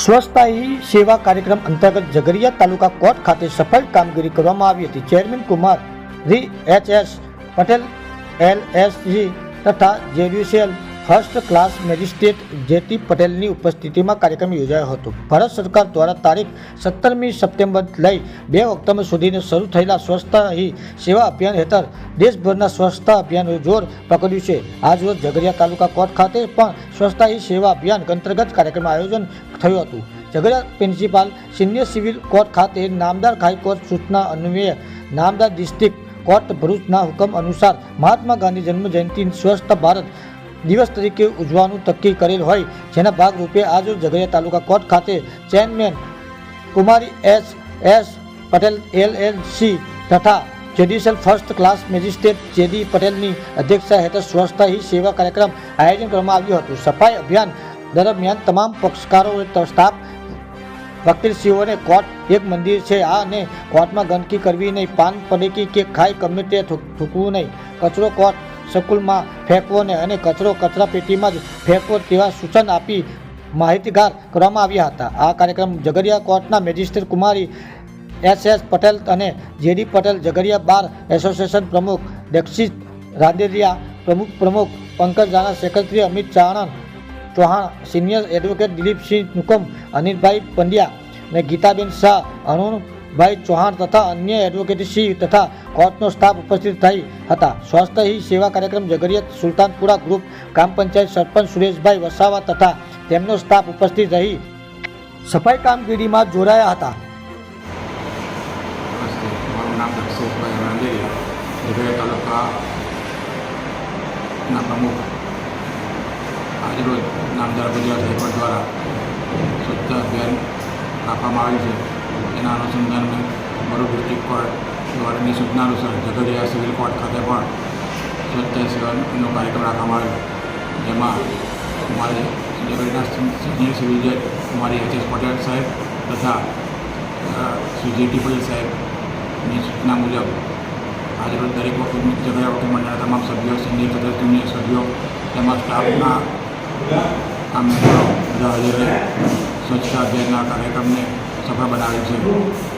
સ્વચ્છતા સેવા કાર્યક્રમ અંતર્ગત ઝઘડિયા તાલુકા કોર્ટ ખાતે સફળ કામગીરી કરવામાં આવી હતી. Chairman Kumari H S Patel, L SG તથા judicial first class magistrate JT પટેલની ઉપસ્થિતિમાં કાર્યક્રમ યોજાયો હતો. ભારત સરકાર દ્વારા તારીખ સત્તરમી સપ્ટેમ્બર લઈ બે ઓક્ટોબર સુધીને શરૂ થયેલા સ્વચ્છતા હી સેવા અભિયાન હેઠળ દેશભરના સ્વચ્છતા અભિયાનનું જોર પકડ્યું છે. આજરોજ ઝઘડિયા તાલુકા કોર્ટ ખાતે પણ સ્વચ્છતા હી સેવા અભિયાન અંતર્ગત કાર્યક્રમ આયોજન થયું હતું. Jhagadia principal senior civil court ખાતે નામદાર હાઈકોર્ટ સૂચના અન્વયે નામદાર ડિસ્ટ્રિક્ટ કોર્ટ ભરૂચના હુકમ અનુસાર મહાત્મા ગાંધી જન્મ જયંતિ સ્વસ્થ ભારત દિવસ તરીકે ઉજવવાનું નક્કી કરેલ હોય. જેના ભાગરૂપે આજરોજ ઝઘડિયા તાલુકા કોર્ટ ખાતે chairman Kumari S S Patel L L C તથા judicial first class magistrate JD પટેલની અધ્યક્ષતા હેઠળ સ્વચ્છતા હી સેવા કાર્યક્રમ આયોજન કરવામાં આવ્યું હતું. સફાઈ અભિયાન દરમિયાન તમામ પક્ષકારો સ્ટાફ વકીલશ્રીઓને કોર્ટ એક મંદિર છે. આ અને કોર્ટમાં ગંદકી કરવી નહીં, પાન પડીકી કે ખાઈ ગમે તે થૂક- થૂકવું નહીં. કચરો કોર્ટ સ્કૂલમાં ફેંકવો ને અને કચરો કચરા પેટીમાં જ ફેંકવો તેવા સૂચન આપી માહિતીગાર કરવામાં આવ્યા હતા. આ કાર્યક્રમ ઝઘડિયા કોર્ટના magistrate Kumari S S Patel અને JD Patel Jhagadia bar association પ્રમુખ દક્ષિત રાંદેરિયા, પ્રમુખ પ્રમુખ Pankaj Rana, secretary Amit Chanand Chauhan senior advocate Dilipsinh Nukam, Anilbhai Pandya અને ગીતાબેન શાહ અરુણભાઈ ચૌહાણ તથા અન્ય એડવોકેટ સી તથા કોર્ટનો સ્ટાફ ઉપસ્થિત થઈ હતા. સ્વાસ્થ્ય હિ સેવા કાર્યક્રમ ઝઘડિયા સુલતાનપુરા ગ્રુપ ગ્રામ પંચાયત સરપંચ સુરેશભાઈ વસાવા તથા તેમનો સ્ટાફ ઉપસ્થિત રહી. સફાઈ કામગીરીમાં જોડાયા હતા. તાલુકાના પ્રમુખ. નામદાર ગુજરાત હાઈકોર્ટ દ્વારા સ્વચ્છતા અભિયાન આપવામાં આવ્યું છે. એના અનુસંધાનમાં ભરૂચ ડિસ્ટ્રિક્ટ કોર્ટ દ્વારાની સૂચના અનુસાર ઝઘડિયા સિવિલ કોર્ટ ખાતે પણ સ્વચ્છતા સેવાનો કાર્યક્રમ રાખવામાં આવ્યો જેમાં અમારે ઝઘડિયા સિનિયર સિવિલ જજ કુમારી એચ એસ પટેલ સાહેબ તથા અ, શ્રી જેટી પટેલ સાહેબની સૂચના મુજબ આજરોજ દરેક વખત ઝઘડિયા વખત મંડળના તમામ સભ્યો સિનિયર તથા સભ્યો તેમજ સ્ટાફના કામ બધા હાજર સ્વચ્છતા અભિયાનના કાર્યક્રમને સફળ બનાવેલ છે